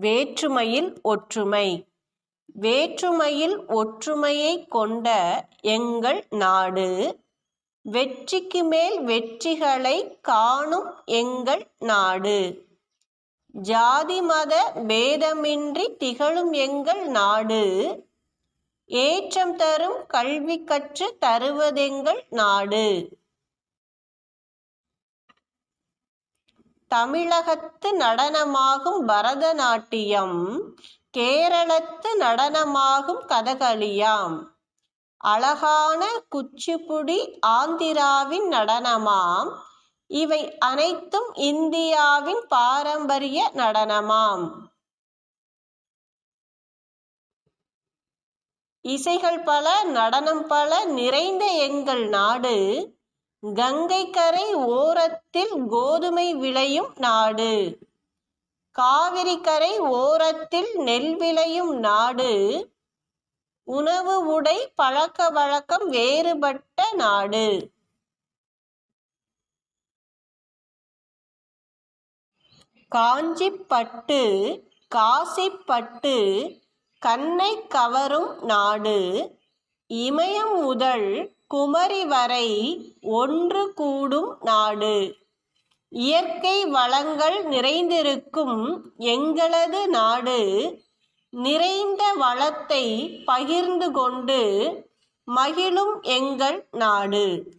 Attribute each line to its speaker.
Speaker 1: வேற்றுமையில் ஒற்றுமை. வேற்றுமையில் ஒற்றுமையை கொண்ட எங்கள் நாடு வெற்றிக்கு மேல் வெற்றிகளை காணும் எங்கள் நாடு. ஜாதி மத பேதமின்றி திகழும் எங்கள் நாடு ஏற்றம் தரும் கல்வி கற்று தருவதெங்கள் நாடு. தமிழகத்து நடனமாகும் பரதநாட்டியம் கேரளத்து நடனமாகும் கதகளியாம். அழகான குச்சிப்புடி ஆந்திராவின் நடனமாம். இவை அனைத்தும் இந்தியாவின் பாரம்பரிய நடனமாம். இசைகள் பல நடனம் பல நிறைந்த எங்கள் நாடு. கங்கை கரை ஓரத்தில் கோதுமை விளையும் நாடு. காவிரி கரை ஓரத்தில் நெல் விளையும் நாடு. உணவு உடை பழக்க வழக்கம் வேறுபட்ட நாடு. காஞ்சிப்பட்டு காசிப்பட்டு கண்ணை கவரும் நாடு. இமயம் முதல் குமரி வரை ஒன்று கூடும் நாடு. இயற்கை வளங்கள் நிறைந்திருக்கும் எங்களது நாடு. நிறைந்த வளத்தை பகிர்ந்து கொண்டு மகிழும் எங்கள் நாடு.